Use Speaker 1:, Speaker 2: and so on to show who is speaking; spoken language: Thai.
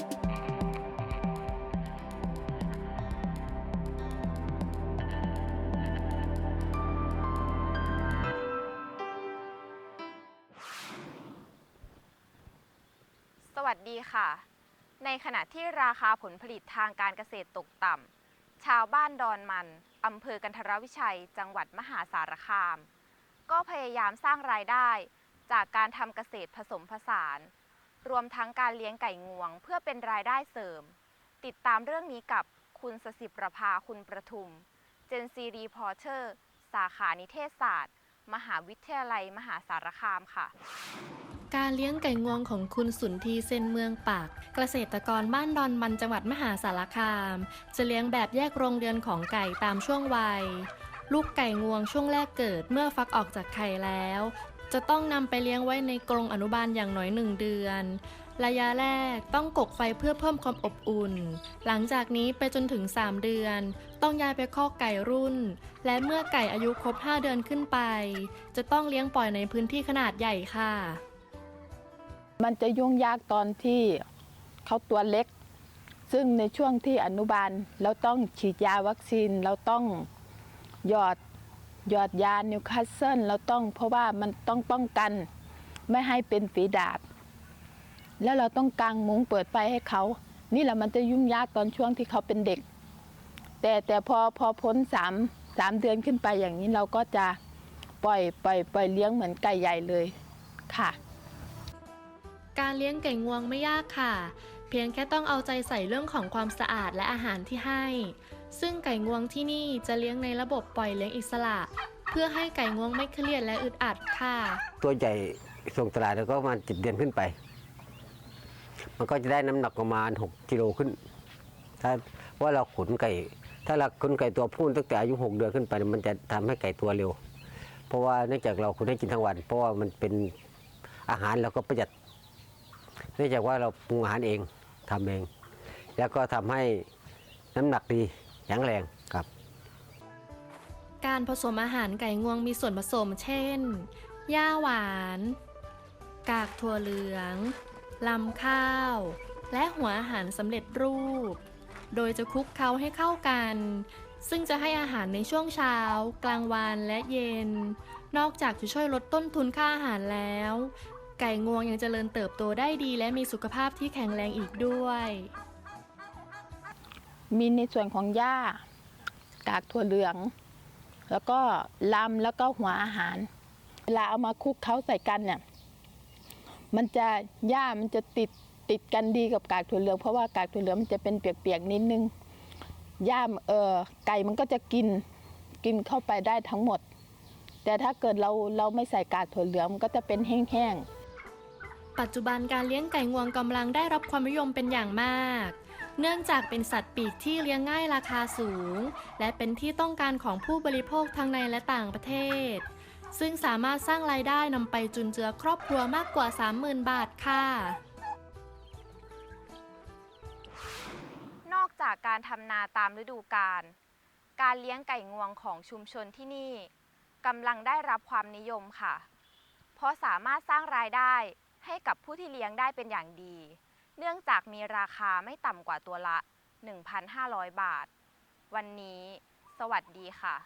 Speaker 1: สวัสดีค่ะ ในขณะที่ราคาผลผลิตทางการเกษตรตกต่ำ ชาวบ้านดอนมัน อำเภอกันทรวิชัย จังหวัดมหาสารคาม ก็พยายามสร้างรายได้ จากการทำเกษตรผสมผสาน รวมทั้งการเลี้ยงไก่งวง เพื่อเป็นรายได้เสริม ติดตามเรื่องนี้กับคุณสสิประภาคุณประทุม เจนซีรีพอร์เตอร์ สาขานิเทศศาสตร์ มหาวิทยาลัยมหาสารคามค่ะ
Speaker 2: การเลี้ยงไก่งวงของคุณสุนทีเซนเมืองปาก เกษตรกรบ้านดอนมันจังหวัดมหาสารคาม จะเลี้ยงแบบแยกโรงเรือนของไก่ตามช่วงวัย ลูกไก่งวงช่วงแรกเกิดเมื่อฟักออกจากไข่แล้ว จะต้องนำไปเลี้ยงไว้ในกรงอนุบาลอย่างน้อยหนึ่งเดือน ระยะแรกต้องกกไฟเพื่อเพิ่มความอบอุ่น หลังจากนี้ไปจนถึง 3 เดือน ต้องย้ายไปคอกไก่รุ่น และเมื่อไก่อายุครบ 5 เดือนขึ้นไป จะต้องเลี้ยงปล่อยในพื้นที่ขนาดใหญ่ค่ะ
Speaker 3: มันจะยุ่งยากตอนที่เขาตัวเล็กซึ่งในช่วงที่อนุบาลเราต้องฉีดยาวัคซีนเราต้อง หยอดหยอดยานิวคาสเซิลเราต้องเพราะว่ามันต้องป้องกันไม่ให้เป็นฝีดาษแล้วเราต้องกางมุ้งเปิดไฟให้เขา นี่แหละมันจะยุ่งยากตอนช่วงที่เขาเป็นเด็ก แต่แต่พอพอพ้นสามสามเดือนขึ้นไปอย่างนี้เราก็จะปล่อยปล่อยปล่อยเลี้ยงเหมือนไก่ใหญ่เลยค่ะ
Speaker 2: การเลี้ยงไก่งวงไม่ยากค่ะ เพียงแค่ต้องเอาใจใส่เรื่องของความสะอาดและอาหารที่ให้ ซึ่งไก่งวงที่นี่จะเลี้ยงในระบบปล่อยเลี้ยงอิสระ เพื่อให้ไก่งวงไม่เครียดและอึดอัดค่ะ
Speaker 4: ตัวใหญ่ส่งตลาดแล้วก็มาจิตเดือนขึ้นไป มันก็จะได้น้ำหนักประมาณ 6กิโลขึ้น ถ้าว่าเราขุนไก่ ถ้าเราขุนไก่ตัวผู้ตั้งแต่อายุ 6 เดือนขึ้นไป มันจะทำให้ไก่ตัวเร็ว เพราะว่าเนื่องจากเราขุนให้กินทั้งวัน เพราะว่ามันเป็นอาหารเราก็ประหยัด เนื่องจากว่าเราปรุงอาหารเองทำเอง แล้วก็ทำให้น้ำหนักดี แข็งแรงครับ
Speaker 2: การผสมอาหารไก่งวงมีส่วนผสม เช่น หญ้าหวาน กากถั่วเหลือง ลำข้าว และหัวอาหารสำเร็จรูป โดยจะคลุกเคล้าให้เข้ากัน ซึ่งจะให้อาหารในช่วงเช้า กลางวันและเย็น นอกจากจะช่วยลดต้นทุนค่าอาหารแล้ว ไก่งวงยังเจริญเติบโตได้ดีและมีสุขภาพที่แข็งแรงอีกด้วย
Speaker 3: มีในส่วนของหญ้ากากถั่วเหลือง แล้วก็ลำแล้วก็หัวอาหาร เวลาเอามาคลุกเคล้าใส่กันเนี่ย มันจะหญ้ามันจะติดติดกันดีกับกากถั่วเหลืองเพราะว่ากากถั่วเหลืองมันจะเป็นเปียกๆนิดนึงหญ้าเออไก่มันก็จะกินกินเข้าไปได้ทั้งหมด แต่ถ้าเกิดเราเราไม่ใส่กากถั่วเหลืองมันก็จะเป็นแห้งๆ
Speaker 2: ปัจจุบันการเลี้ยงไก่งวงกำลังได้รับความนิยมเป็นอย่างมาก เนื่องจากเป็นสัตว์ปีกที่เลี้ยงง่ายราคาสูง และเป็นที่ต้องการของผู้บริโภคทั้งในและต่างประเทศ ซึ่งสามารถสร้างรายได้นำไปจุนเจือครอบครัวมากกว่า 30,000 บาทค่ะ
Speaker 1: นอกจากการทำนาตามฤดูกาล การเลี้ยงไก่งวงของชุมชนที่นี่กำลังได้รับความนิยมค่ะ เพราะสามารถสร้างรายได้ให้กับผู้ที่เลี้ยงได้เป็นอย่างดี เนื่องจากมีราคาไม่ต่ำกว่าตัวละ 1,500 บาท วันนี้สวัสดีค่ะ